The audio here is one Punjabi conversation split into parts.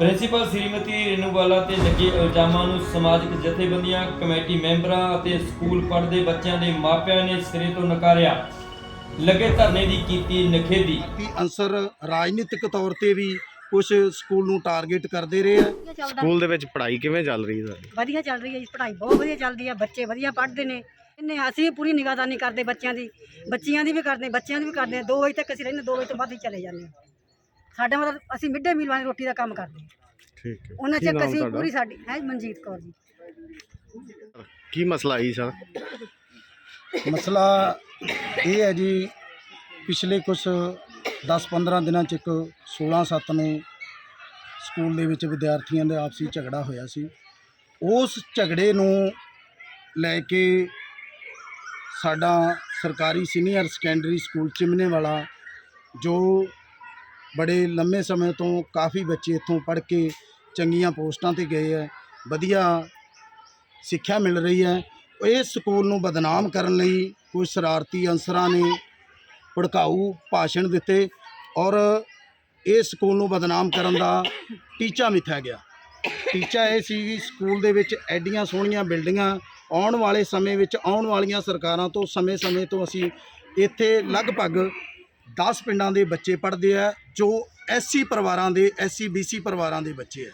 ਪ੍ਰਿੰਸੀਪਲ ਸ੍ਰੀਮਤੀ ਰੇਨੂਵਾਲਾ ਤੇ ਲੱਗੇ ਇਲਜ਼ਾਮਾਂ ਨੂੰ ਸਮਾਜਿਕ ਜਥੇਬੰਦੀਆਂ ਕਮੇਟੀ ਮੈਂਬਰਾਂ ਅਤੇ ਸਕੂਲ ਪੜ੍ਹਦੇ ਬੱਚਿਆਂ ਦੇ ਮਾਪਿਆਂ ਨੇ ਸਿਰੇ ਤੋਂ ਨਕਾਰਿਆ। ਲੱਗੇ ਧਰਨੇ ਦੀ ਕੀਤੀ ਨਿਖੇਧੀ। ਕਿ ਅਨਸਰ ਰਾਜਨੀਤਿਕ ਤੌਰ ਤੇ ਵੀ ਕੁਝ ਸਕੂਲ ਨੂੰ ਟਾਰਗੇਟ ਕਰਦੇ ਰਹੇ ਆ? ਵਧੀਆ ਚੱਲਦਾ। ਸਕੂਲ ਦੇ ਵਿੱਚ ਪੜ੍ਹਾਈ ਕਿਵੇਂ ਚੱਲ ਰਹੀ ਹੈ ਤੁਹਾਡੀ? ਵਧੀਆ ਚੱਲ ਰਹੀ ਹੈ ਜੀ ਪੜ੍ਹਾਈ ਬਹੁਤ ਵਧੀਆ ਚੱਲਦੀ ਹੈ ਬੱਚੇ ਵਧੀਆ ਪੜ੍ਹਦੇ ਨੇ। ਇਹਨੇ ਅਸੀਂ ਪੂਰੀ ਨਿਗਾਹਦਾਨੀ ਕਰਦੇ ਬੱਚਿਆਂ ਦੀ ਬੱਚੀਆਂ ਦੀ ਵੀ ਕਰਦੇ ਬੱਚਿਆਂ ਦੀ ਵੀ ਕਰਦੇ। 2 ਵਜੇ ਤੱਕ ਅਸੀਂ ਰਹਿੰਦੇ 2 ਵਜੇ ਤੋਂ ਬਾਅਦ ਹੀ ਚਲੇ ਜਾਂਦੇ ਹਾਂ। ਸਾਡਾ ਮਤਲਬ ਅਸੀਂ ਮਿੱਡੇ ਮੀਲ ਵਾਲੀ ਰੋਟੀ ਦਾ ਕੰਮ ਕਰਦੇ ਹਾਂ। ਠੀਕ ਹੈ। ਉਹਨਾਂ ਕੀ ਅਸੀਂ ਤੁਹਾਡਾ? ਪੂਰੀ ਸਾਡੀ ਹੈ ਮਨਜੀਤ ਕੌਰ ਜੀ। ਕੀ ਮਸਲਾ ਆਈ ਸਰ? ਮਸਲਾ ਇਹ ਹੈ ਜੀ ਪਿਛਲੇ ਕੁਝ 10-15 ਦਿਨਾਂ ਚ ਇੱਕ 16-7 ਨੂੰ ਸਕੂਲ ਦੇ ਵਿੱਚ ਵਿਦਿਆਰਥੀਆਂ ਦੇ ਆਪਸੀ ਝਗੜਾ ਹੋਇਆ ਸੀ। ਉਸ ਝਗੜੇ ਨੂੰ ਲੈ ਕੇ ਸਾਡਾ ਸਰਕਾਰੀ ਸੀਨੀਅਰ ਸੈਕੰਡਰੀ ਸਕੂਲ ਚਿਮਨੇ ਵਾਲਾ ਜੋ ਬੜੇ ਲੰਮੇ ਸਮੇਂ ਤੋਂ ਕਾਫੀ ਬੱਚੇ ਇੱਥੋਂ ਪੜ੍ਹ ਕੇ ਚੰਗੀਆਂ ਪੋਸਟਾਂ ਤੇ ਗਏ ਹੈ, ਵਧੀਆ ਸਿੱਖਿਆ ਮਿਲ ਰਹੀ ਹੈ। ਇਸ ਸਕੂਲ ਨੂੰ ਬਦਨਾਮ ਕਰਨ ਲਈ ਕੁਝ ਸ਼ਰਾਰਤੀ ਅਨਸਰਾਂ ਨੇ ਭੜਕਾਊ ਭਾਸ਼ਣ ਦਿੱਤੇ ਔਰ ਇਸ ਸਕੂਲ ਨੂੰ ਬਦਨਾਮ ਕਰਨ ਦਾ ਟੀਚਾ ਮਿਥਿਆ ਗਿਆ। ਟੀਚਾ ਇਹ ਸੀ ਕਿ ਸਕੂਲ ਦੇ ਵਿੱਚ ਐਡੀਆਂ ਸੋਹਣੀਆਂ ਬਿਲਡਿੰਗਾਂ ਆਉਣ ਵਾਲੇ ਸਮੇਂ ਵਿੱਚ ਆਉਣ ਵਾਲੀਆਂ ਸਰਕਾਰਾਂ ਤੋਂ ਸਮੇਂ-ਸਮੇਂ ਤੋਂ ਅਸੀਂ ਇੱਥੇ ਲਗਭਗ 10 ਪਿੰਡਾਂ ਦੇ ਬੱਚੇ ਪੜ੍ਹਦੇ ਆ, ਜੋ ਐਸਸੀ ਪਰਿਵਾਰਾਂ ਦੇ ਐਸਸੀ ਬੀਸੀ ਪਰਿਵਾਰਾਂ ਦੇ ਬੱਚੇ ਆ।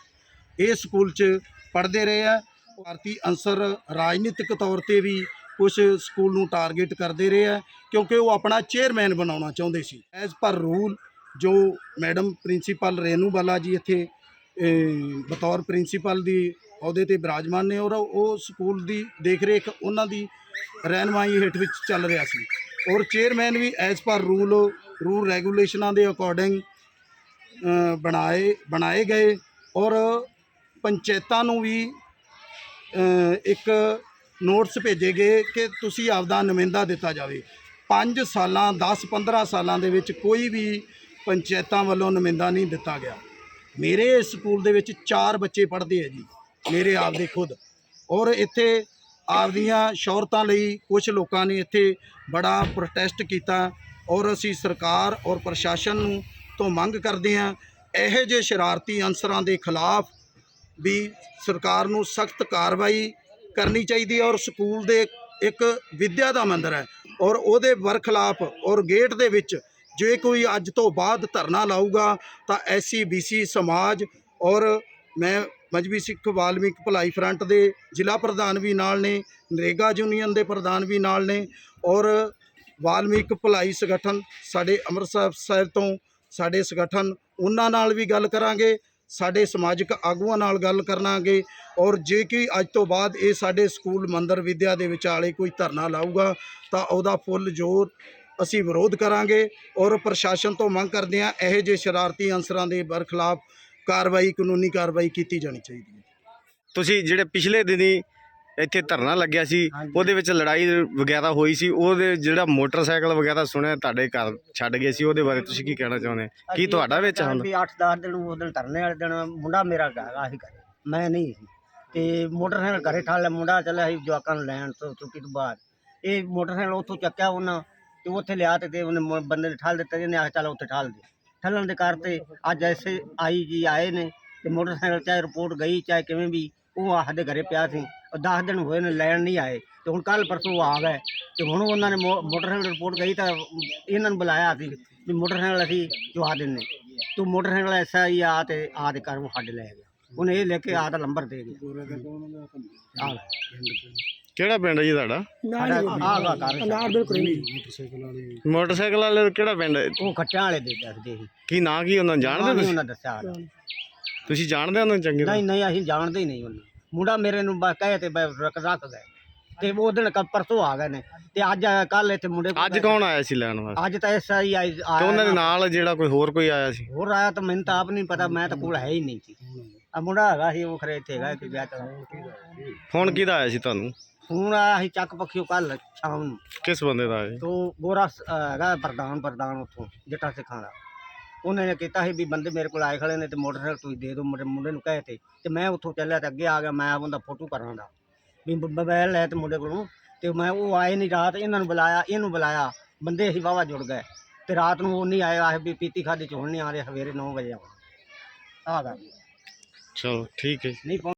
ਇਹ ਸਕੂਲ 'ਚ ਪੜ੍ਹਦੇ ਰਹੇ ਆ। ਭਾਰਤੀ ਅਨਸਰ ਰਾਜਨੀਤਿਕ ਤੌਰ ਤੇ ਵੀ ਕੁਝ ਸਕੂਲ ਨੂੰ ਟਾਰਗੇਟ ਕਰਦੇ ਰਹੇ ਆ, ਕਿਉਂਕਿ ਉਹ ਆਪਣਾ ਚੇਅਰਮੈਨ ਬਣਾਉਣਾ ਚਾਹੁੰਦੇ ਸੀ। ਐਜ਼ ਪਰ ਰੂਲ ਜੋ ਮੈਡਮ ਪ੍ਰਿੰਸੀਪਲ ਰੇਨੂ ਬਾਲਾ ਜੀ ਇੱਥੇ ਬਤੌਰ ਪ੍ਰਿੰਸੀਪਲ ਦੀ ਅਹੁਦੇ ਤੇ ਬਿਰਾਜਮਾਨ ਨੇ ਔਰ ਉਹ ਸਕੂਲ ਦੀ ਦੇਖ ਰੇਖ ਉਹਨਾਂ ਦੀ ਰਹਿਨਮਾਈ ਹੇਠ ਵਿੱਚ ਚੱਲ ਰਿਹਾ ਸੀ। ਔਰ ਚੇਅਰਮੈਨ ਵੀ ਐਜ਼ ਪਰ ਰੂਲ ਰੂਲ ਰੈਗੂਲੇਸ਼ਨਾਂ ਦੇ ਅਕੋਰਡਿੰਗ ਬਣਾਏ ਬਣਾਏ ਗਏ ਔਰ ਪੰਚਾਇਤਾਂ ਨੂੰ ਵੀ ਇੱਕ ਨੋਟਸ ਭੇਜੇ ਗਏ ਕਿ ਤੁਸੀਂ ਆਪਦਾ ਨੁਮਾਇੰਦਾ ਦਿੱਤਾ ਜਾਵੇ। 5 ਸਾਲਾਂ 10 15 ਸਾਲਾਂ ਦੇ ਵਿੱਚ ਕੋਈ ਵੀ ਪੰਚਾਇਤਾਂ ਵੱਲੋਂ ਨੁਮਾਇੰਦਾ ਨਹੀਂ ਦਿੱਤਾ ਗਿਆ। ਮੇਰੇ ਇਸ ਸਕੂਲ ਦੇ ਵਿੱਚ 4 ਬੱਚੇ ਪੜ੍ਹਦੇ ਆ ਜੀ, ਮੇਰੇ ਆਪ ਦੇ ਖੁਦ। ਔਰ ਇੱਥੇ ਆਪਦੀਆਂ ਸ਼ੌਹਰਤਾਂ ਲਈ ਕੁਝ ਲੋਕਾਂ ਨੇ ਇੱਥੇ ਬੜਾ ਪ੍ਰੋਟੈਸਟ ਕੀਤਾ। ਔਰ ਅਸੀਂ ਸਰਕਾਰ ਔਰ ਪ੍ਰਸ਼ਾਸਨ ਨੂੰ ਤੋਂ ਮੰਗ ਕਰਦੇ ਹਾਂ, ਇਹੋ ਜਿਹੇ ਸ਼ਰਾਰਤੀ ਅਨਸਰਾਂ ਦੇ ਖਿਲਾਫ ਵੀ ਸਰਕਾਰ ਨੂੰ ਸਖਤ ਕਾਰਵਾਈ ਕਰਨੀ ਚਾਹੀਦੀ ਹੈ ਔਰ ਸਕੂਲ ਦੇ ਇੱਕ ਵਿਦਿਆ ਦਾ ਮੰਦਰ ਹੈ ਔਰ ਉਹਦੇ ਵਰਖਲਾਫ ਔਰ ਗੇਟ ਦੇ ਵਿੱਚ ਜੇ ਕੋਈ ਅੱਜ ਤੋਂ ਬਾਅਦ ਧਰਨਾ ਲਾਊਗਾ ਤਾਂ ਐਸਸੀ ਬੀਸੀ ਸਮਾਜ ਔਰ ਮੈਂ ਮਜਬੀ ਸਿੱਖ ਵਾਲਮੀਕ ਭਲਾਈ ਫਰੰਟ ਦੇ ਜ਼ਿਲ੍ਹਾ ਪ੍ਰਧਾਨ ਵੀ ਨਾਲ ਨੇ, ਨਰੇਗਾ ਯੂਨੀਅਨ ਦੇ ਪ੍ਰਧਾਨ ਵੀ ਨਾਲ ਨੇ ਔਰ ਵਾਲਮੀਕ ਭਲਾਈ ਸੰਗਠਨ ਸਾਡੇ ਅੰਮ੍ਰਿਤਸਰ ਸਾਹਿਬ ਤੋਂ, ਸਾਡੇ ਸੰਗਠਨ ਉਹਨਾਂ ਨਾਲ ਵੀ ਗੱਲ ਕਰਾਂਗੇ, ਸਾਡੇ ਸਮਾਜਿਕ ਆਗੂਆਂ ਨਾਲ ਗੱਲ ਕਰਾਂਗੇ ਔਰ ਜੇ ਕਿ ਅੱਜ ਤੋਂ ਬਾਅਦ ਇਹ ਸਾਡੇ ਸਕੂਲ ਮੰਦਰ ਵਿਦਿਆ ਦੇ ਵਿਚਾਲੇ ਕੋਈ ਧਰਨਾ ਲਾਊਗਾ ਤਾਂ ਉਹਦਾ ਫੁੱਲ ਜ਼ੋਰ ਅਸੀਂ ਵਿਰੋਧ ਕਰਾਂਗੇ ਔਰ ਪ੍ਰਸ਼ਾਸਨ ਤੋਂ ਮੰਗ ਕਰਦੇ ਹਾਂ ਇਹੋ ਜਿਹੇ ਸ਼ਰਾਰਤੀ ਅਨਸਰਾਂ ਦੇ ਬਰਖਲਾਫ ਕਾਰਵਾਈ, ਕਾਨੂੰਨੀ ਕਾਰਵਾਈ ਕੀਤੀ ਜਾਣੀ ਚਾਹੀਦੀ ਹੈ। ਤੁਸੀਂ ਜਿਹੜੇ ਪਿਛਲੇ ਦਿਨੀ ਇੱਥੇ ਧਰਨਾ ਲੱਗਿਆ ਸੀ। ਉਹਦੇ ਵਿੱਚ ਲੜਾਈ ਵਗੈਰਾ ਹੋਈ ਸੀ। ਉਹਦੇ ਜਿਹੜਾ ਮੋਟਰਸਾਈਕਲ ਵਗੈਰਾ ਸੁਣਿਆ ਤੁਹਾਡੇ ਘਰ ਛੱਡ ਗਏ ਸੀ। ਉਹਦੇ ਬਾਰੇ ਤੁਸੀਂ ਕੀ ਕਹਿਣਾ ਚਾਹੁੰਦੇ ਕੀ ਤੁਹਾਡਾ ਵਿੱਚ ਹੁੰਦਾ ਵੀ 8-10 ਦਿਨ ਉਸ ਦਿਨ ਧਰਨੇ ਵਾਲੇ ਦਿਨ ਮੁੰਡਾ ਮੇਰਾ ਹੈਗਾ ਸੀ ਘਰੇ। ਮੈਂ ਨਹੀਂ ਸੀ। ਤੇ ਮੋਟਰਸਾਈਕਲ ਘਰੇ ਠਾਲ ਮੁੰਡਾ ਚੱਲਿਆ ਸੀ ਜਵਾਕਾਂ ਨੂੰ ਲੈਣ ਤੋਂ ਛੁੱਟੀ ਤੋਂ ਬਾਅਦ। ਇਹ ਮੋਟਰਸਾਈਕਲ ਉੱਥੋਂ ਚੱਕਿਆ ਉਹਨਾਂ ਤੇ ਉੱਥੇ ਲਿਆ ਤੇ ਉਹਨੇ ਬੰਦੇ ਨੇ ਠਾਲ ਦਿੱਤਾ। ਜਿਹਨੇ ਆ ਚੱਲ ਉੱਥੇ ਠਾਲ ਦੇ। ਠੱਲਣ ਦੇ ਕਰ ਤੇ ਅੱਜ ਐਸੇ ਆਈ ਜੀ ਆਏ ਨੇ ਤੇ ਮੋਟਰਸਾਈਕਲ ਚਾਹੇ ਰਿਪੋਰਟ ਗਈ ਚਾਹੇ ਕਿਵੇਂ ਵੀ ਉਹ ਸਾਡੇ ਘਰੇ ਪਿਆ ਸੀ। ਉਹ 10 ਦਿਨ ਹੋਏ ਨੇ ਲੈਣ ਨਹੀਂ ਆਏ ਤੇ ਹੁਣ ਕੱਲ ਪਰਸੋਂ ਆ ਗਏ ਤੇ ਹੁਣ ਉਹਨਾਂ ਨੇ ਮੋ- ਮੋਟਰਸਾਈਕਲ ਰਿਪੋਰਟ ਗਈ ਤਾਂ ਇਹਨਾਂ ਨੂੰ ਬੁਲਾਇਆ ਸੀ ਵੀ ਮੋਟਰਸਾਈਕਲ ਅਸੀਂ ਜਵਾ ਦਿੰਨੇ ਤੂੰ ਮੋਟਰਸਾਈਕਲ ਐਸਾ ਹੀ ਆ ਤੇ ਆ ਦੇ ਕਰ ਉਹ ਸਾਡੇ ਲੈ ਗਿਆ। ਉਹਨੇ ਇਹ ਲੈ ਕੇ ਆ ਦਾ ਨੰਬਰ ਦੇ ਗਿਆ। ਆ ਲੈ। ਕਿਹੜਾ ਪਿੰਡ ਹੈ ਜੀ ਤੁਹਾਡਾ? ਸਾਡਾ ਆ ਗਾ ਕਰ ਮੋਟਰਸਾਈਕਲ ਵਾਲੇ ਦਾ ਕਿਹੜਾ ਪਿੰਡ ਹੈ? ਉਹ ਖੱਟਿਆਂ ਵਾਲੇ ਦੇ ਦੱਸਦੇ ਸੀ। ਕੀ ਨਾਂ ਕੀ ਉਹਨਾਂ ਨੂੰ ਜਾਣਦੇ ਨਹੀਂ ਤੁਸੀਂ? ਉਹਨਾਂ ਦੱਸਿਆ ਸਾਡਾ। ਤੁਸੀਂ ਜਾਣਦੇ ਉਹਨਾਂ ਨੂੰ ਚੰਗੀ ਤਰ੍ਹਾਂ? ਨਹੀਂ ਨਹੀਂ ਅਸੀਂ ਜਾਣਦੇ ਹੀ ਨਹੀਂ ਉਹਨੂੰ ਮੁੰਡਾ ਮੇਰੇ ਨੂੰ ਬਸ ਕਹੇ ਤੇ ਬਸ ਰੱਖ ਰੱਖ ਗਏ ਤੇ ਉਹ ਦਿਨ ਕੱਲ੍ਹ ਪਰਸੋਂ ਆ ਗਏ ਨੇ। ਤੇ ਅੱਜ ਕੱਲ ਇੱਥੇ ਮੁੰਡੇ ਕੋਲ ਅੱਜ ਕੌਣ ਆਇਆ ਸੀ ਲੈਣ ਵਾਸਤੇ? ਅੱਜ ਤਾਂ ਐਸਾ ਹੀ ਆਈ ਤੇ ਆਇਆ ਉਹਨਾਂ ਦੇ ਨਾ। ਨਾਲ ਜਿਹੜਾ ਕੋਈ ਹੋਰ ਕੋਈ ਆਇਆ ਸੀ? ਹੋਰ ਆਇਆ ਤਾਂ ਮੈਨੂੰ ਤਾਂ ਆਪ ਨਹੀਂ ਪਤਾ ਮੈਂ ਤਾਂ ਕੋਲ ਹੈ ਹੀ ਨਹੀਂ ਸੀ। ਆ ਮੁੰਡਾ ਹੈਗਾ ਸੀ ਉਹ ਖਰੇ ਇੱਥੇ ਹੈਗਾ ਕਿ ਵਿਆਹ ਚਲਾ ਫੋਨ ਕਿਹਦਾ ਆਇਆ ਸੀ ਤੁਹਾਨੂੰ? ਹੁਣ ਆਇਆ ਸੀ ਚੱਕ ਪੱਖੀਓ ਕੱਲ ਸ਼ਾਮ ਨੂੰ। ਕਿਸ ਬੰਦੇ ਦਾ ਆਇਆ ਸੀ? ਤੋ ਗੋਰਾ ਸ- ਅਹ ਹੈਗਾ ਪ੍ਰਧਾਨ ਪ੍ਰਧਾਨ ਉੱਥੋਂ ਜੱਟਾ ਸਿੱਖਾਂ ਦਾ। ਉਹਨੇ ਨੇ ਕੀਤਾ ਸੀ ਵੀ ਬੰਦੇ ਮੇਰੇ ਕੋਲ ਆਏ ਖੜੇ ਨੇ ਤੇ ਮੋਟਰਸਾਈਕਲ ਤੁਸੀਂ ਦੇ ਦਿਓ ਮੇਰੇ ਮੁੰਡੇ ਨੂੰ ਕਹੇ ਤੇ ਤੇ ਮੈਂ ਉੱਥੋਂ ਚੱਲਿਆ ਤੇ ਅੱਗੇ ਆ ਗਿਆ ਮੈਂ ਉਹਦਾ ਫੋਟੋ ਕਰਾਂ ਦਾ ਵੀ ਮੋਬਾਈਲ ਲੈ ਤੇ ਮੁੰਡੇ ਕੋਲੋਂ ਤੇ ਮੈਂ ਉਹ ਆਏ ਨਹੀਂ ਰਾਤ ਇਹਨਾਂ ਨੂੰ ਬੁਲਾਇਆ ਇਹਨੂੰ ਬੁਲਾਇਆ ਬੰਦੇ ਅਸੀਂ ਵਾਵਾ ਜੁੜ ਗਏ। ਤੇ ਰਾਤ ਨੂੰ ਉਹ ਨਹੀਂ ਆਏ ਆਏ ਵੀ ਪੀਤੀ ਖਾਦੀ ਚ ਹੁਣ ਨਹੀਂ ਆ ਰਹੇ ਸਵੇਰੇ 9 ਵਜੇ ਆਉਣਾ। ਆ ਗੱਲ। ਚਲੋ ਠੀਕ ਹੈ ਨਹੀਂ